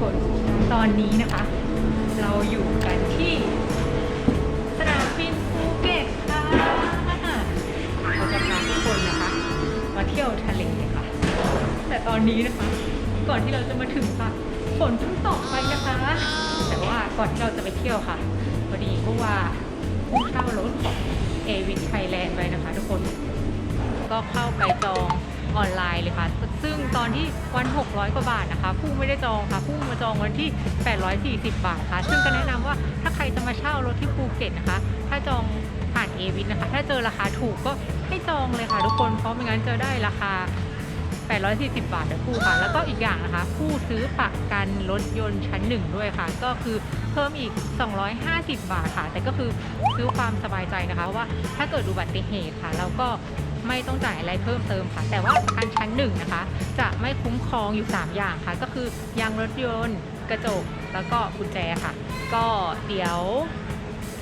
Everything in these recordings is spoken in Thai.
คน ตอนนี้นะคะ เราอยู่กันที่ สนามบินภูเก็ตค่ะเราจะพาทุกคนนะคะ มาเที่ยวทะเลค่ะ แต่ตอนนี้นะคะ ก่อนที่เราจะมาถึงค่ะฝนเพิ่งตกไปนะคะ แต่ว่าก่อนที่เราจะไปเที่ยวค่ะพอดีก็ว่าเช่ารถของเอวิทไทยแลนด์ไว้นะคะ ทุกคน ก็เข้าไปจองออนไลน์เลยค่ะ อนที่วัน 600 กว่าบาทนะคะผู้ไม่ได้จองค่ะผู้มาจองวันที่ 840 บาทค่ะ ซึ่งก็แนะนำว่าถ้าใครจะมาเช่ารถที่ภูเก็ตนะคะ ถ้าจองผ่านเอวินนะคะ ถ้าเจอราคาถูกก็ให้จองเลยค่ะทุกคนเพราะไม่งั้นจะได้ราคา 840 บาทนะคู่ค่ะ แล้วก็อีกอย่างนะคะ ผู้ซื้อประกันรถยนต์ชั้นหนึ่งด้วยค่ะ ก็คือเพิ่มอีก 250 บาทค่ะ แต่ก็คือซื้อความสบายใจนะคะว่าถ้าเกิดอุบัติเหตุค่ะเราก็ ไม่ต้องจ่ายอะไรเพิ่มเติมค่ะ แต่ว่าประกันชั้นหนึ่งนะคะ จะไม่คุ้มครองอยู่ 3 อย่างค่ะ ก็คือยางรถยนต์ กระจกแล้วก็กุญแจค่ะ ก็เดี๋ยว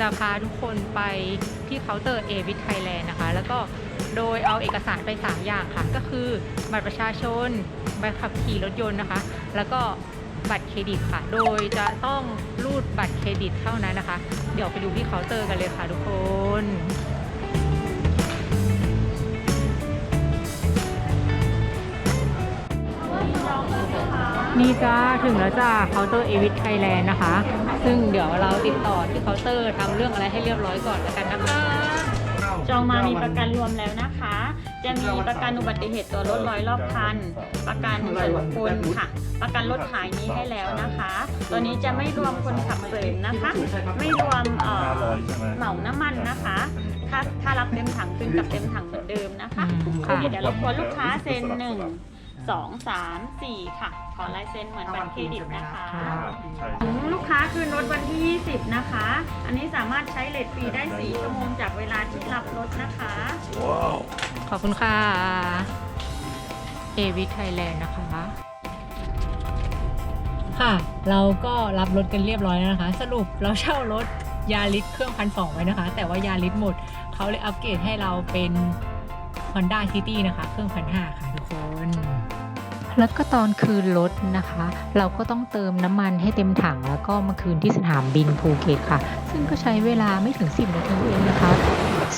จะพาทุกคนไปที่เคาน์เตอร์เอวิทไทยแลนด์นะคะ แล้วก็โดยเอาเอกสารไป 3 อย่างค่ะ ก็คือบัตรประชาชนใบขับขี่รถยนต์นะคะ แล้วก็บัตรเครดิตค่ะ โดยจะต้องรูดบัตรเครดิตเท่านั้นนะคะ เดี๋ยวไปดูที่เคาน์เตอร์กันเลยค่ะทุกคน นี่จ้าถึงแล้วจ้าเคาน์เตอร์เอวิทไทยแลนด์นะคะ ซึ่งเดี๋ยวเราติดต่อที่เคาน์เตอร์ทำเรื่องอะไรให้เรียบร้อยก่อนแล้วกันนะคะ จองมามีประกันรวมแล้วนะคะ จะมีประกันอุบัติเหตุตัวรถร้อยรอบคัน ประกันส่วนบุคคลค่ะ ประกันรถหายมีให้แล้วนะคะ ตัวนี้จะไม่รวมคนขับเสริมนะคะ ไม่รวมเอ่อเหมาน้ำมันนะคะถ้าถ้ารับเต็มถังคืนกับเต็มถังเหมือนเดิมนะคะอืมค่ะเดี๋ยวรบกวนลูกค้าเซ็นหนึ่ง สองสามสี่ค่ะ ขอลายเซ็นเหมือนบัตรเครดิตนะคะลูกค้าคืนรถวันที่ 20 นะคะ อันนี้สามารถใช้เลทฟรีได้ 4 ชั่วโมงจากเวลาที่รับรถนะคะขอบคุณค่ะเอวิทไทยแลนด์นะคะ ค่ะ เราก็รับรถกันเรียบร้อยแล้วนะคะ สรุปเราเช่ารถยาริสเครื่องพันสองไว้นะคะ แต่ว่ายาริสหมด เขาเลยอัปเกรดให้เราเป็น Honda City นะคะ เครื่องพันห้าค่ะทุกคน แล้วก็ตอนคืนรถนะคะ เราก็ต้องเติมน้ำมันให้เต็มถังแล้วก็มาคืนที่สนามบินภูเก็ตค่ะ ซึ่งก็ใช้เวลาไม่ถึง 10 นาทีเองนะคะ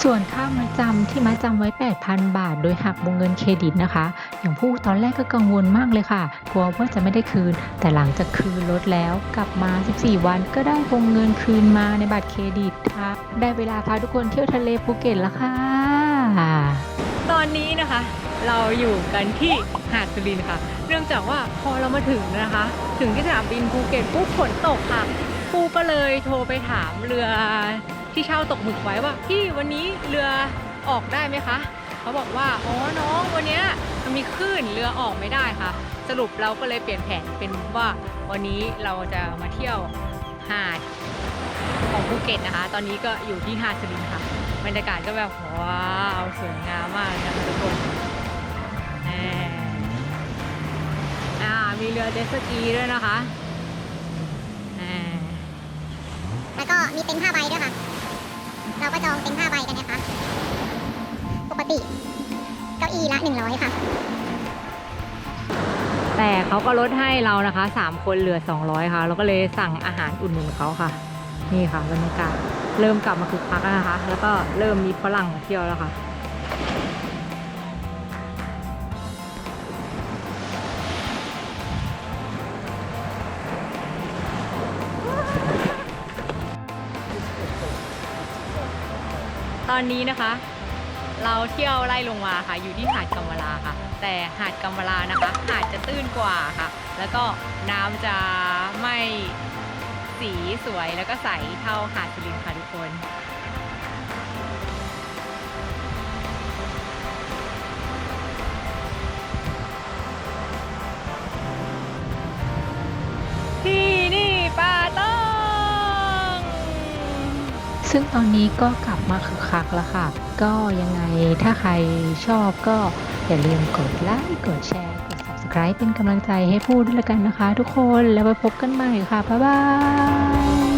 ส่วนค่ามาจำที่มาจำไว้ 8,000 บาท โดยหักวงเงินเครดิตนะคะ อย่างผู้ตอนแรกก็กังวลมากเลยค่ะ กลัวว่าจะไม่ได้คืน แต่หลังจากคืนรถแล้วกลับมา 14 วันก็ได้วงเงินคืนมาในบัตรเครดิตค่ะ ได้เวลาพาทุกคนเที่ยวทะเลภูเก็ตแล้วค่ะ ตอนนี้นะคะ เราอยู่กันที่หาดสุรินทร์ค่ะ เนื่องจากว่าพอเรามาถึงนะคะ ถึงที่สนามบินภูเก็ตปุ๊บฝนตกค่ะปูก็เลยโทรไปถามเรือที่เช่าตกหมึกไว้ว่าพี่วันนี้เรือออกได้ไหมคะเขาบอกว่าอ๋อน้องวันนี้มันมีคลื่นเรือออกไม่ได้ค่ะ สรุปเราก็เลยเปลี่ยนแผนเป็นว่าวันนี้เราจะมาเที่ยวหาดของภูเก็ตนะคะ ตอนนี้ก็อยู่ที่หาดสุรินทร์ค่ะ บรรยากาศก็แบบว้าวสวยงามมากนะคะทุกคนแหมอ่ามีเรือเจ็ตสกีด้วยนะคะแหมแล้วก็มีเต็นท์ผ้าใบด้วยค่ะ เราก็จองเต็นท์ผ้าใบกันนะคะ ปกติเก้าอี้ละหนึ่งร้อยค่ะ แต่เขาก็ลดให้เรานะคะ3คนเหลือ200ค่ะ เราก็เลยสั่งอาหารอุ่นหนุนเขาค่ะ นี่ค่ะบรรยากาศ เริ่มกลับมาคึกคักแล้วนะคะ แล้วก็เริ่มมีฝรั่งมาเที่ยวแล้วค่ะ ตอนนี้นะคะ เราเที่ยวไล่ลงมาค่ะ อยู่ที่หาดกัมวลาค่ะ แต่หาดกัมวลานะคะ หาดจะตื้นกว่าค่ะ แล้วก็น้ำจะไม่ สีสวยแล้วก็ใสเท่าหาดสุรินทร์ค่ะทุกคนที่นี่ป่าต้องซึ่งตอนนี้ก็กลับมาคึกคักแล้วค่ะ ก็ยังไงถ้าใครชอบก็อย่าลืมกดไลค์กดแชร์ subscribe เป็นกำลังใจให้พูดด้วยละกันนะคะ ทุกคนแล้วไปพบกันใหม่ค่ะบ๊ายบาย